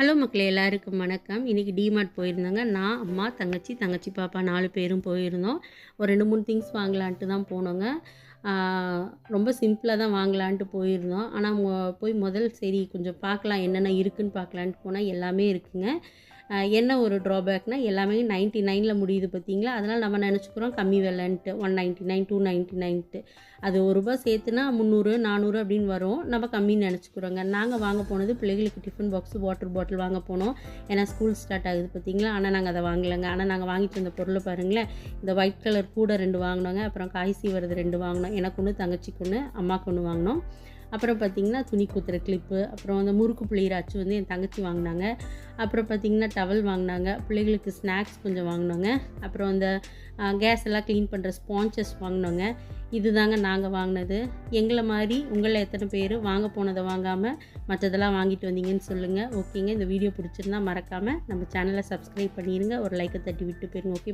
Hello மக்களே எல்லாருக்கும் வணக்கம். இன்றைக்கி டிமார்ட் போயிருந்தோங்க. நான் அம்மா தங்கச்சி தங்கச்சி பாப்பா நாலு பேரும் போயிருந்தோம். ஒரு ரெண்டு மூணு திங்ஸ் வாங்கலான்ட்டு தான் போனோங்க. ரொம்ப சிம்பிளாக தான் வாங்கலான்ட்டு போயிருந்தோம். ஆனால் மொ- போய் முதல் சரி கொஞ்சம் பார்க்கலாம் என்னென்ன இருக்குதுன்னு பார்க்கலான்ட்டு போனால் எல்லாமே இருக்குங்க. என்ன ஒரு ட்ராபேக்னால் எல்லாமே நைன்ட்டி நைனில் முடியுது பார்த்தீங்களா அதனால் நம்ம நினச்சிக்கிறோம் கம்மி விலைன்ட்டு. One ninety nine two ninety ninety அது ஒரு ரூபா சேர்த்துனா முந்நூறு நானூறு அப்படின்னு வரும். நம்ம கம்மின்னு நினச்சிக்கிறோங்க. நாங்கள் வாங்க போனது பிள்ளைகளுக்கு டிஃபன் பாக்ஸ் வாட்டர் பாட்டில் வாங்க போனோம். ஏன்னா ஸ்கூல் ஸ்டார்ட் ஆகுது பார்த்தீங்களா ஆனால் நாங்கள் அதை வாங்கலைங்க. ஆனால் நாங்கள் வாங்கிட்டு வந்த பொருளை பாருங்களேன். இந்த ஒயிட் கலர் கூட ரெண்டு வாங்கினோங்க. அப்புறம் காய் சீவரது ரெண்டு வாங்கினோம். எனக்கு ஒன்று தங்கச்சிக்கு ஒன்று அம்மாவுக்கு ஒன்று வாங்கினோம். அப்புறம் பார்த்திங்கன்னா துணி குத்துற கிளிப்பு அப்புறம் அந்த முறுக்கு புளியிற அச்சு வந்து என் தங்கச்சி வாங்கினாங்க. அப்புறம் பார்த்திங்கன்னா டவல் வாங்கினாங்க. பிள்ளைகளுக்கு ஸ்நாக்ஸ் கொஞ்சம் வாங்கினோங்க. அப்புறம் அந்த கேஸ் எல்லாம் க்ளீன் பண்ணுற ஸ்பான்சஸ் வாங்கினோங்க. இதுதாங்க நாங்கள் வாங்கினது. எங்களை மாதிரி உங்களில் எத்தனை பேர் வாங்க போனதை வாங்காமல் மற்றதெல்லாம் வாங்கிட்டு வந்தீங்கன்னு சொல்லுங்கள் ஓகேங்க. இந்த வீடியோ பிடிச்சிருந்தா மறக்காமல் நம்ம சேனலை சப்ஸ்கிரைப் பண்ணிடுங்க ஒரு லைக்கை தட்டி விட்டு போயிருங்க. ஓகே